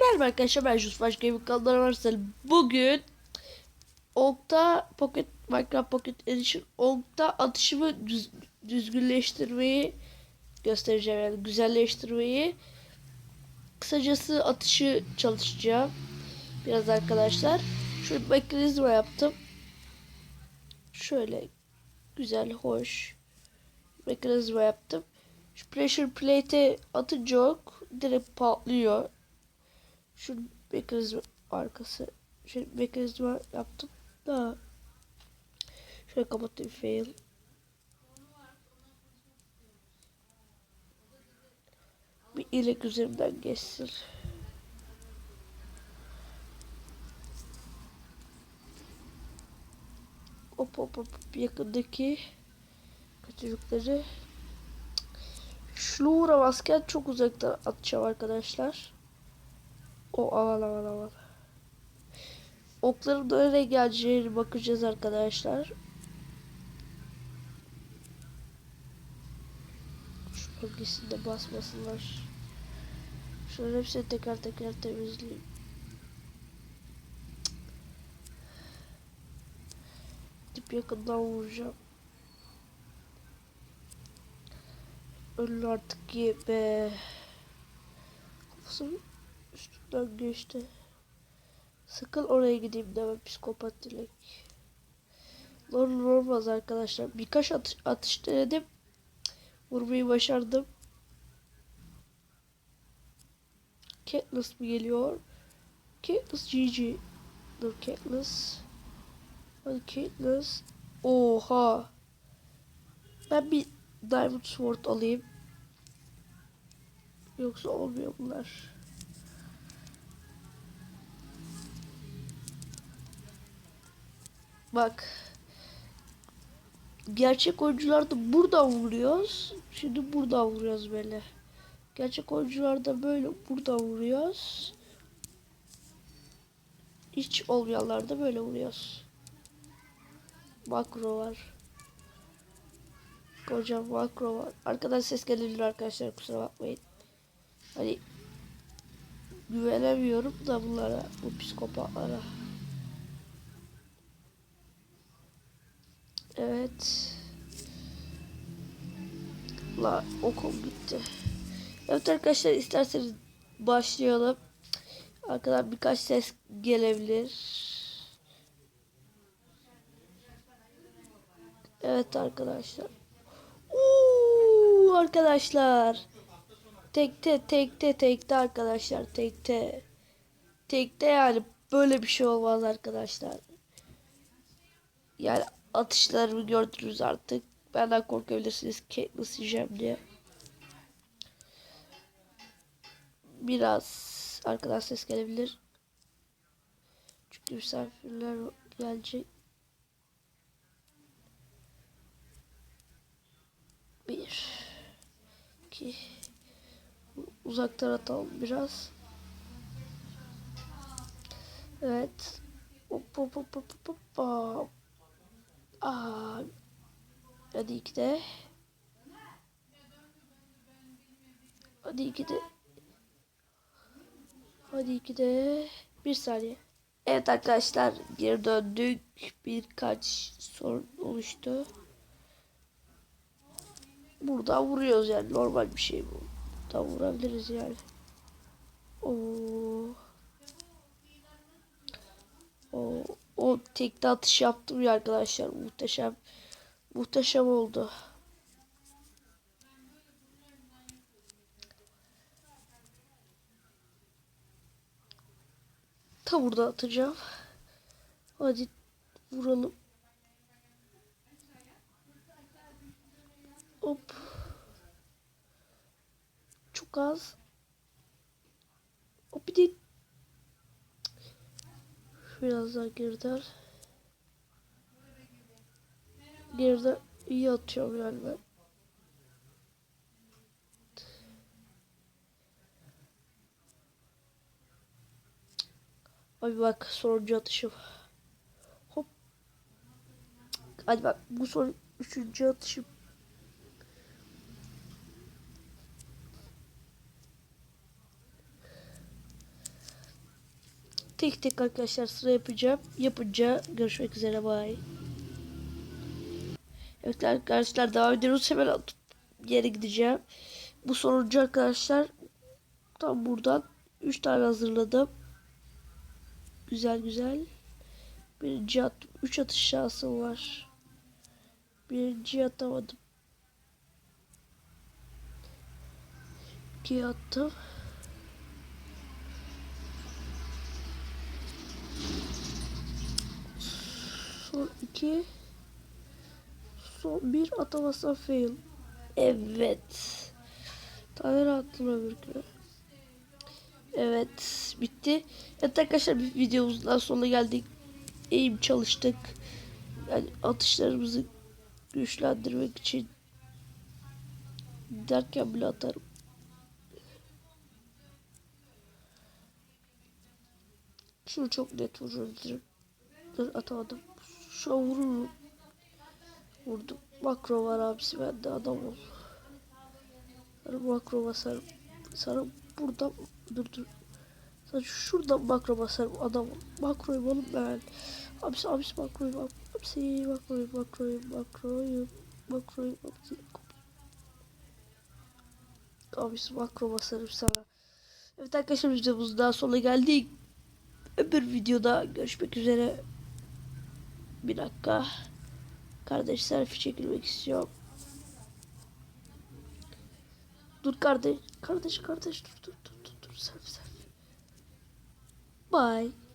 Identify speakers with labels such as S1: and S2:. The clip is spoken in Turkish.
S1: Merhaba arkadaşlar ben Yusuf Baş Gaming kanalına varsa bugün Okta Pocket Minecraft Pocket Edition Okta atışımı düz, düzgünleştirmeyi göstereceğim. Yani güzelleştirmeyi. Kısacası atışı çalışacağım. Biraz arkadaşlar. Şöyle bir mekanizma yaptım. Şöyle güzel hoş. Mekanizma yaptım. Şu pressure plate'e atınca ok direkt patlıyor. Şu mekanizma arkası şey mekanizma yaptım da şöyle kapatayım fail. Bir ilek üzerimden geçsin hop hop hop yakındaki kötülükleri şunu uğramazken çok uzaktan atacağım arkadaşlar o aman aman aman. Okların da nereye geleceğine bakacağız arkadaşlar. Şu bölgesinde basmasınlar. Şöyle hepsini teker teker temizleyeyim. Dip yakından vuracağım. Ölün artık ye be. Kafası üstünden geçti. Sakın oraya gideyim deme psikopat dilek. Normal olmaz arkadaşlar. Birkaç atış, atış denedim. Vurmayı başardım. Katniss mi geliyor? Katniss GG. Dur Katniss. Hadi Katniss. Oha. Ben bir Diamond Sword alayım. Yoksa olmuyor bunlar. Bak. Gerçek oyuncularda buradan vuruyoruz. Şimdi buradan vuruyoruz böyle. Gerçek oyuncularda böyle buradan vuruyoruz. Hiç olmayanlarda böyle vuruyoruz. Makro var. Hocam makro var. Arkadan ses gelebilir arkadaşlar kusura bakmayın. Hani güvenemiyorum da bunlara bu psikopatlara. Evet. La okum gitti. Evet arkadaşlar isterseniz başlayalım. Arkadan birkaç ses gelebilir. Evet arkadaşlar. Uuu arkadaşlar. Tekte tekte tekte arkadaşlar tekte. Tekte yani böyle bir şey olmaz arkadaşlar. Yani atışlarımı gördünüz artık. Benden korkabilirsiniz. Katniss yiyeceğim diye. Biraz arkadan ses gelebilir. Çünkü misafirler gelecek. Bir. İki. Uzaktan atalım biraz. Evet. Hop hop hop hop hop hop. Aa, hadi iki de. Hadi iki de. Hadi iki de. Bir saniye. Evet arkadaşlar geri döndük. Birkaç sorun oluştu. Burada vuruyoruz yani normal bir şey bu. Da vurabiliriz yani. Oo. O, o tekte atış yaptım ya arkadaşlar. Muhteşem. Muhteşem oldu. Tam burada atacağım. Hadi vuralım. Hop. Çok az. Hop bir de Biraz daha geriden. Geride iyi atıyorum yani ben. Abi bak sonuncu atışım. Hop. Hadi bak bu son Üçüncü atışım. Tek tek arkadaşlar sıra yapacağım. Yapınca görüşmek üzere bye. Evet arkadaşlar devam ediyoruz. Hemen atıp yere gideceğim. Bu sonuncu arkadaşlar tam buradan 3 tane hazırladım. Güzel güzel. Birinci attım. 3 atış şansım var. Birinci atamadım. İkiye attım. Son iki. Son bir atamazsam fail. Evet. Tane attım öbürküne. Evet. Bitti. Evet arkadaşlar bir videomuzdan sonuna geldik. Eğim çalıştık. Yani atışlarımızı güçlendirmek için derken bile atarım. Şunu çok net vururum. Dur atamadım. Şu an vururum. Vurdum. Makro var abisi bende adam ol. Sarı makro basarım. Sarı burada dur dur. Sadece şuradan makro basarım adam ol. Makroyum oğlum ben. Abisi abisi makroyum ab- abisi makroyum makroyum makroyum makroyum abisi. Abisi makro basarım sana. Evet arkadaşlar videomuz daha sonuna geldik. Öbür videoda görüşmek üzere. Bir dakika. Kardeş selfie çekilmek istiyorum. Dur kardeş. Kardeş kardeş dur dur dur dur dur selfie selfie. Bye.